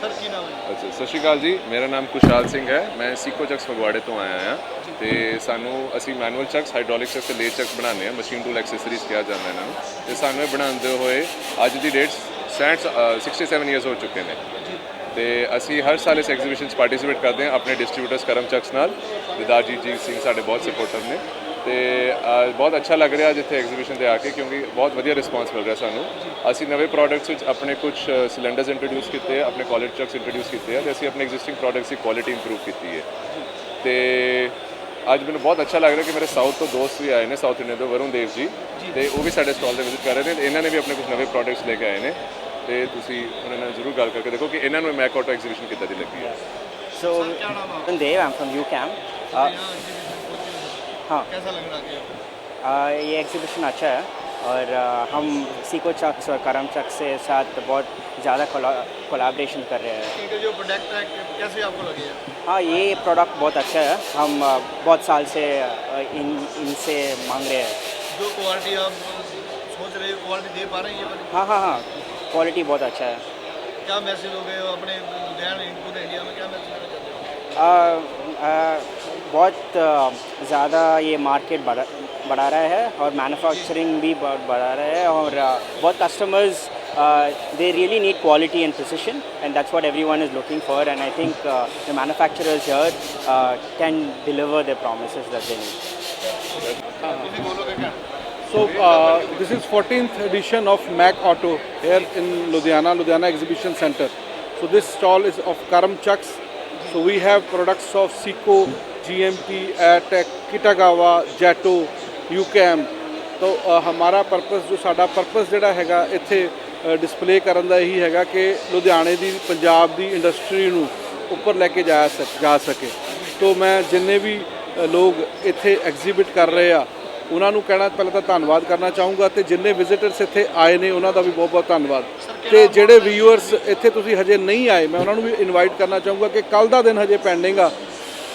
Sir ਕੀ ਨਾਮ ਹੈ? ਅੱਛਾ ਸਤਿ ਸ਼੍ਰੀ ਅਕਾਲ ਜੀ। ਮੇਰਾ ਨਾਮ ਕੁਸ਼ਾਲ ਸਿੰਘ ਹੈ। ਮੈਂ ਸੀਕੋ ਚੱਕਸ ਫਗਵਾੜੇ ਤੋਂ ਆਇਆ ਹਾਂ ਤੇ ਸਾਨੂੰ ਅਸੀਂ ਮੈਨੂਅਲ ਚੱਕਸ ਹਾਈਡ੍ਰੋਲਿਕ ਚੱਕਸ ਤੇ ਲੇਥ ਚੱਕਸ ਬਣਾਉਂਦੇ ਹਾਂ। ਮਸ਼ੀਨ ਟੂਲ ਐਕਸੈਸਰੀਜ਼ ਕਿਹਾ ਜਾਂਦਾ ਇਹਨਾਂ ਨੂੰ। ਤੇ ਸਾਨੂੰ ਇਹ ਬਣਾਉਂਦੇ ਹੋਏ ਅੱਜ ਦੀ ਡੇਟ 67 67 ਇਅਰਸ ਹੋ ਚੁੱਕੇ ਨੇ। ਤੇ ਅਸੀਂ ਹਰ ਸਾਲ ਇਸ ਐਗਜ਼ੀਬਿਸ਼ਨ 'ਚ ਪਾਰਟਿਸਿਪੇਟ ਕਰਦੇ ਹਾਂ ਆਪਣੇ ਡਿਸਟ੍ਰੀਬਿਊਟਰਸ ਕਰਮ ਚੱਕਸ ਨਾਲ। ਦਿਦਾਰ ਜੀ ਜੀ ਸਿੰਘ ਸਾਡੇ ਬਹੁਤ ਸਪੋਰਟਰ ਨੇ। ਤੇ ਬਹੁਤ ਅੱਛਾ ਲੱਗ ਰਿਹਾ ਜਿੱਥੇ ਐਗਜ਼ੀਬਿਸ਼ਨ ਤੇ ਆ ਕੇ ਕਿਉਂਕਿ ਬਹੁਤ ਵਧੀਆ ਰਿਸਪਾਂਸ ਮਿਲ ਰਿਹਾ ਸਾਨੂੰ। ਅਸੀਂ ਨਵੇਂ ਪ੍ਰੋਡਕਟਸ ਵਿੱਚ ਆਪਣੇ ਕੁਝ ਸਿਲੰਡਰਸ ਇੰਟਰੋਡਿਊਸ ਕੀਤੇ ਆ, ਆਪਣੇ ਕੁਆਲਿਟੀ ਟਰੱਕਸ ਇੰਟਰੋਡਿਊਸ ਕੀਤੇ ਆ ਤੇ ਅਸੀਂ ਆਪਣੇ ਐਗਜ਼ਿਸਟਿੰਗ ਪ੍ਰੋਡਕਟਸ ਦੀ ਕੁਆਲਿਟੀ ਇੰਪਰੂਵ ਕੀਤੀ ਹੈ। ਤੇ, ਅੱਜ ਮੈਨੂੰ ਬਹੁਤ ਅੱਛਾ ਲੱਗ ਰਿਹਾ ਕਿ ਮੇਰੇ ਸਾਊਥ ਤੋਂ ਦੋਸਤ ਵੀ ਆਏ ਨੇ ਸਾਊਥ ਇੰਡੀਆ ਤੋਂ ਵਰੁਣ ਦੇਵ ਜੀ। ਤੇ ਉਹ ਵੀ ਸਾਡੇ ਸਟਾਲ ਤੇ ਵਿਜ਼ਿਟ ਕਰ ਰਹੇ ਨੇ ਇਹਨਾਂ ਨੇ ਵੀ ਆਪਣੇ ਕੁਝ ਨਵੇਂ ਪ੍ਰੋਡਕਟਸ ਲੈ ਕੇ ਆਏ ਨੇ। ਤੇ ਤੁਸੀਂ ਉਹਨਾਂ ਨਾਲ ਜ਼ਰੂਰ ਗੱਲ ਕਰਕੇ ਦੇਖੋ ਕਿ ਇਹਨਾਂ ਨੂੰ ਮੈਕ ਆਟੋ ਐਗਜ਼ੀਬਿਸ਼ਨ ਕਿੱਦਾਂ ਦੀ ਲੱਗੀ ਹੈ। ਸੋ ਦੇਵ ਆਮ ਫਰਮ ਯੂ ਕੈਮ हो। कैसा लग रहा है ये एग्जीबिशन अच्छा है और uh, हम सीको चक्स और करम चक्स से साथ बहुत ज़्यादा कोलाब्रेशन कर रहे हैं। इनके जो प्रोडक्ट है कैसे आपको लगे? हैं हाँ ये प्रोडक्ट बहुत अच्छा है। हम बहुत साल से इन इनसे मांग रहे हैं। जो क्वालिटी आप सोच रहे हो क्वालिटी दे पा रहे हैं ये हाँ हाँ हाँ। क्वालिटी बहुत अच्छा है। क्या मैसेज हो गए अपने इंडिया में क्या मैसेज देना चाहते हो uh, uh, बहुत uh, ज़्यादा ये मार्केट बढ़ा बढ़ा रहा है और मैन्युफैक्चरिंग भी बहुत बढ़ा रहा है और uh, बहुत customers they really need quality and precision and that's what everyone is looking for and I think the manufacturers here can deliver the promises that they need किसी बोलोगे क्या So uh, this is 14th edition of Mac Auto here in Ludhiana, Ludhiana Exhibition Center. So this stall is of Karam Chucks. So we have products of Seiko, GMT, Airtech, Kitagawa, Jato, UCAM. ਤੋ ਹਮਾਰਾ purpose ਜੋ ਸਾਡਾ purpose ਜਿਹੜਾ ਹੈਗਾ ਇੱਥੇ display ਕਰਨ ਦਾ ਇਹੀ ਹੈਗਾ ਕਿ ਲੁਧਿਆਣੇ ਦੀ ਪੰਜਾਬ ਦੀ ਇੰਡਸਟਰੀ ਨੂੰ ਉੱਪਰ ਲੈ ਕੇ ਜਾਇਆ ਸਕ ਜਾ ਸਕੇ। ਤੋ ਮੈਂ ਜਿੰਨੇ ਵੀ ਲੋਕ ਇੱਥੇ ਐਗਜ਼ੀਬਿਟ ਕਰ ਰਹੇ ਆ ਉਹਨਾਂ ਨੂੰ ਕਹਿਣਾ ਪਹਿਲਾਂ ਤਾਂ ਧੰਨਵਾਦ ਕਰਨਾ ਚਾਹੂੰਗਾ ਤੇ ਜਿੰਨੇ ਵਿਜ਼ਿਟਰਸ ਇੱਥੇ ਆਏ ਨੇ ਉਹਨਾਂ ਦਾ ਵੀ ਬਹੁਤ ਬਹੁਤ ਧੰਨਵਾਦ। ਤੇ ਜਿਹੜੇ ਵਿਊਅਰਸ ਇੱਥੇ ਤੁਸੀਂ ਹਜੇ ਨਹੀਂ ਆਏ ਮੈਂ ਉਹਨਾਂ ਨੂੰ ਵੀ ਇਨਵਾਈਟ ਕਰਨਾ ਚਾਹੂੰਗਾ ਕਿ ਕੱਲ ਦਾ ਦਿਨ ਹਜੇ ਪੈਂਡਿੰਗ ਆ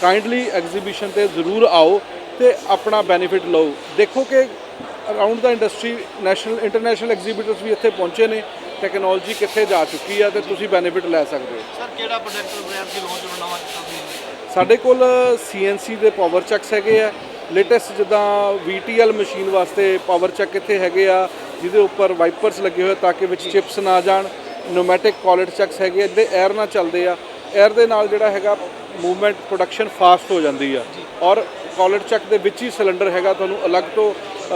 ਕਾਈਂਡਲੀ ਐਗਜ਼ੀਬਿਸ਼ਨ ਤੇ ਜ਼ਰੂਰ ਆਓ ਤੇ ਆਪਣਾ ਬੈਨੀਫਿਟ ਲਓ। ਦੇਖੋ ਕਿ ਅਰਾਊਂਡ ਦਾ ਇੰਡਸਟਰੀ ਨੈਸ਼ਨਲ ਇੰਟਰਨੈਸ਼ਨਲ ਐਗਜ਼ੀਬਿਟਰਸ ਵੀ ਇੱਥੇ ਪਹੁੰਚੇ ਨੇ ਟੈਕਨੋਲੋਜੀ ਕਿੱਥੇ ਜਾ ਚੁੱਕੀ ਆ ਤੇ ਤੁਸੀਂ ਬੈਨੀਫਿਟ ਲੈ ਸਕਦੇ ਹੋ। ਸਰ ਕਿਹੜਾ ਪ੍ਰੋਡਕਟ ਬ੍ਰਾਂਡ ਦੀ ਲਾਂਚ ਬਣਾਵਾ ਕੀਤਾ ਤੁਸੀਂ ਸਾਡੇ ਕੋਲ CNC ਦੇ ਪਾਵਰ ਚੱਕਸ ਹੈਗੇ ਆ। ਲੇਟੈਸਟ ਜਿੱਦਾਂ VTL ਮਸ਼ੀਨ ਵਾਸਤੇ ਪਾਵਰ ਚੱਕ ਇੱਥੇ ਹੈਗੇ ਆ ਜਿਹਦੇ ਉੱਪਰ ਵਾਈਪਰਸ ਲੱਗੇ ਹੋਏ ਤਾਂ ਕਿ ਵਿੱਚ ਚਿਪਸ ਨਾ ਜਾਣ ਨੋਮੈਟਿਕ ਕਾਲਟ ਚੱਕਸ ਹੈਗੇ ਆ ਜਿਹਦੇ 에ਅਰ ਨਾਲ ਚੱਲਦੇ ਆ। 에ਅਰ ਦੇ ਨਾਲ ਜਿਹੜਾ ਹੈਗਾ ਮੂਵਮੈਂਟ ਪ੍ਰੋਡਕਸ਼ਨ ਫਾਸਟ ਹੋ ਜਾਂਦੀ ਆ। ਔਰ ਕਾਲਟ ਚੱਕ ਦੇ ਵਿੱਚ ਹੀ ਸਿਲੰਡਰ ਹੈਗਾ ਤੁਹਾਨੂੰ ਅਲੱਗ ਤੋਂ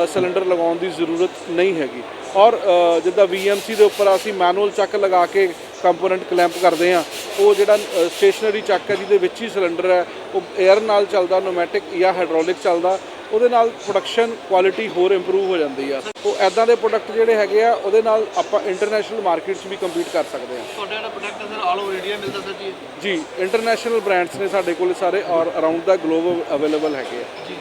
ਸਿਲੰਡਰ ਲਗਾਉਣ ਦੀ ਜ਼ਰੂਰਤ ਨਹੀਂ ਹੈਗੀ। ਔਰ ਜਿੱਦਾਂ VMC ਦੇ ਉੱਪਰ ਅਸੀਂ ਮੈਨੂਅਲ ਚੱਕ ਲਗਾ ਕੇ ਕੰਪੋਨੈਂਟ ਕਲੈਂਪ ਕਰਦੇ ਆ ਉਹ ਜਿਹੜਾ ਸਟੇਸ਼ਨਰੀ ਚੱਕ ਹੈ ਜਿਹਦੇ ਵਿੱਚ ਹੀ ਸਿਲੰਡਰ ਹੈ ਉਹ 에ਅਰ ਨਾਲ ਚੱਲਦਾ ਨੋਮੈਟਿਕ ਜਾਂ ਹਾਈਡ੍ਰੋਲਿਕ ਚੱਲਦਾ। ਉਹਦੇ ਨਾਲ ਪ੍ਰੋਡਕਸ਼ਨ ਕੁਆਲਿਟੀ ਹੋਰ ਇੰਪਰੂਵ ਹੋ ਜਾਂਦੀ ਆ। ਉਹ ਐਦਾਂ ਦੇ ਪ੍ਰੋਡਕਟ ਜਿਹੜੇ ਹੈਗੇ ਆ ਉਹਦੇ ਨਾਲ ਆਪਾਂ ਇੰਟਰਨੈਸ਼ਨਲ ਮਾਰਕੀਟ 'ਚ ਵੀ ਕੰਪੀਟ ਕਰ ਸਕਦੇ ਆ। ਤੁਹਾਡਾ ਜਿਹੜਾ ਪ੍ਰੋਡਕਟ ਹੈ ਸਰ ਆਲ ਓਵਰ ਇੰਡੀਆ ਮਿਲਦਾ ਸਰ ਜੀ? ਜੀ ਇੰਟਰਨੈਸ਼ਨਲ ਬ੍ਰਾਂਡਸ ਨੇ ਸਾਡੇ ਕੋਲ ਸਾਰੇ ਔਰ ਅਰਾਊਂਡ ਦਾ ਗਲੋਬ ਅਵੇਲੇਬਲ ਹੈਗੇ ਆ। ਜੀ।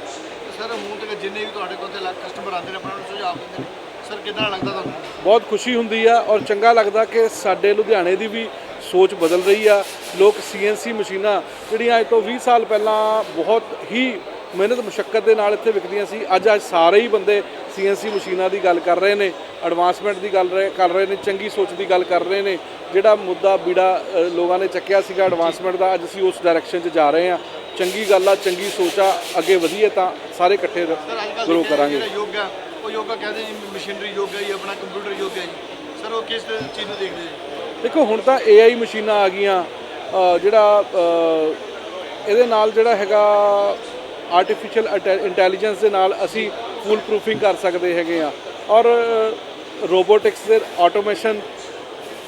ਸਰ ਹੁਣ ਤੱਕ ਜਿੰਨੇ ਵੀ ਤੁਹਾਡੇ ਕੋਲ ਤੇ ਲੱਖ ਕਸਟਮਰ ਆਉਂਦੇ ਨੇ ਆਪਣਾ ਸੁਝਾਅ ਦਿੰਦੇ ਨੇ। ਸਰ ਕਿਦਾਂ ਲੱਗਦਾ ਤੁਹਾਨੂੰ? ਬਹੁਤ ਖੁਸ਼ੀ ਹੁੰਦੀ ਆ ਔਰ ਚੰਗਾ ਲੱਗਦਾ ਕਿ ਸਾਡੇ ਲੁਧਿਆਣੇ ਦੀ ਵੀ ਸੋਚ ਬਦਲ ਰਹੀ ਆ। ਲੋਕ CNC ਮਸ਼ੀਨਾਂ ਜਿਹੜੀਆਂ ਅੱਜ ਤੋਂ 20 ਸਾਲ ਪਹਿਲਾਂ ਬਹੁਤ ਹੀ ਮਿਹਨਤ ਮੁਸ਼ਕਲ ਦੇ ਨਾਲ ਇੱਥੇ ਵਿਕਦੀਆਂ ਸੀ। ਅੱਜ ਅੱਜ ਸਾਰੇ ਹੀ ਬੰਦੇ CNC ਮਸ਼ੀਨਾਂ ਦੀ ਗੱਲ ਕਰ ਰਹੇ ਨੇ ਐਡਵਾਂਸਮੈਂਟ ਦੀ ਗੱਲ ਰਹੇ- ਕਰ ਰਹੇ ਨੇ ਚੰਗੀ ਸੋਚ ਦੀ ਗੱਲ ਕਰ ਰਹੇ ਨੇ। ਜਿਹੜਾ ਮੁੱਦਾ ਬੀੜਾ ਲੋਕਾਂ ਨੇ ਚੱਕਿਆ ਸੀਗਾ ਐਡਵਾਂਸਮੈਂਟ ਦਾ ਅੱਜ ਅਸੀਂ ਉਸ ਡਾਇਰੈਕਸ਼ਨ 'ਚ ਜਾ ਰਹੇ ਹਾਂ। ਚੰਗੀ ਗੱਲ ਆ ਚੰਗੀ ਸੋਚ ਆ ਅੱਗੇ ਵਧੀਏ ਤਾਂ ਸਾਰੇ ਇਕੱਠੇ ਗਰੋ ਕਰਾਂਗੇ। ਯੋਗਾ ਉਹ ਯੋਗਾ ਕਹਿੰਦੇ ਜੀ ਮਸ਼ੀਨਰੀ ਯੋਗਾ ਜੀ ਆਪਣਾ ਕੰਪਿਊਟਰ ਯੋਗਾ ਜੀ। ਸਰ ਉਹ ਕਿਸ ਚੀਜ਼ ਨੂੰ ਦੇਖਦੇ ਜੀ? ਦੇਖੋ ਹੁਣ ਤਾਂ AI ਮਸ਼ੀਨਾਂ ਆ ਗਈਆਂ। ਜਿਹੜਾ ਇਹਦੇ ਨਾਲ ਜਿਹੜਾ ਹੈਗਾ ਆਰਟੀਫੀਸ਼ੀਅਲ ਇੰਟੈਲੀਜੈਂਸ ਦੇ ਨਾਲ ਅਸੀਂ ਫੂਲ ਪ੍ਰੂਫਿੰਗ ਕਰ ਸਕਦੇ ਹੈਗੇ ਆ ਔਰ ਰੋਬੋਟਿਕਸ ਦੇ ਆਟੋਮੇਸ਼ਨ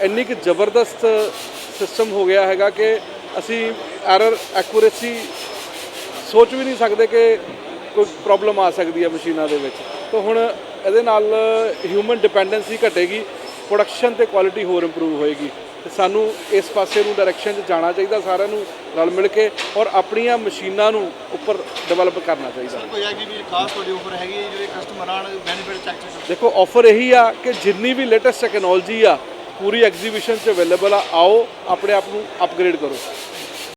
ਇੰਨੀ ਕਿ ਜ਼ਬਰਦਸਤ ਸਿਸਟਮ ਹੋ ਗਿਆ ਹੈਗਾ ਕਿ ਅਸੀਂ ਐਰਰ ਐਕੂਰੇਸੀ ਸੋਚ ਵੀ ਨਹੀਂ ਸਕਦੇ ਕਿ ਕੋਈ ਪ੍ਰੋਬਲਮ ਆ ਸਕਦੀ ਹੈ ਮਸ਼ੀਨਾਂ ਦੇ ਵਿੱਚ। ਤਾਂ ਹੁਣ ਇਹਦੇ ਨਾਲ ਹਿਊਮਨ ਡਿਪੈਂਡੈਂਸੀ ਘਟੇਗੀ ਪ੍ਰੋਡਕਸ਼ਨ ਤੇ ਕੁਆਲਿਟੀ ਹੋਰ ਇੰਪਰੂਵ ਹੋਏਗੀ। ਤੇ ਸਾਨੂੰ ਇਸ ਪਾਸੇ ਨੂੰ ਡਾਇਰੈਕਸ਼ਨ 'ਚ ਜਾਣਾ ਚਾਹੀਦਾ ਸਾਰਿਆਂ ਨੂੰ ਰਲ ਮਿਲ ਕੇ ਔਰ ਆਪਣੀਆਂ ਮਸ਼ੀਨਾਂ ਨੂੰ ਉੱਪਰ ਡਿਵੈਲਪ ਕਰਨਾ ਚਾਹੀਦਾ। ਕੋਈ ਹੈਗੀ ਵੀ ਖਾਸ ਤੁਹਾਡੀ ਆਫਰ ਹੈਗੀ ਜਿਹੜੇ ਕਸਟਮਰ ਆਣ ਬੈਨੀਫਿਟ ਚੱਕ ਸਕਦੇ ਦੇਖੋ ਆਫਰ ਇਹੀ ਆ ਕਿ ਜਿੰਨੀ ਵੀ ਲੇਟੈਸਟ ਟੈਕਨੋਲੋਜੀ ਆ ਪੂਰੀ ਐਗਜ਼ੀਬਿਸ਼ਨ 'ਚ ਅਵੇਲੇਬਲ ਆ ਆਓ ਆਪਣੇ ਆਪ ਨੂੰ ਅਪਗ੍ਰੇਡ ਕਰੋ।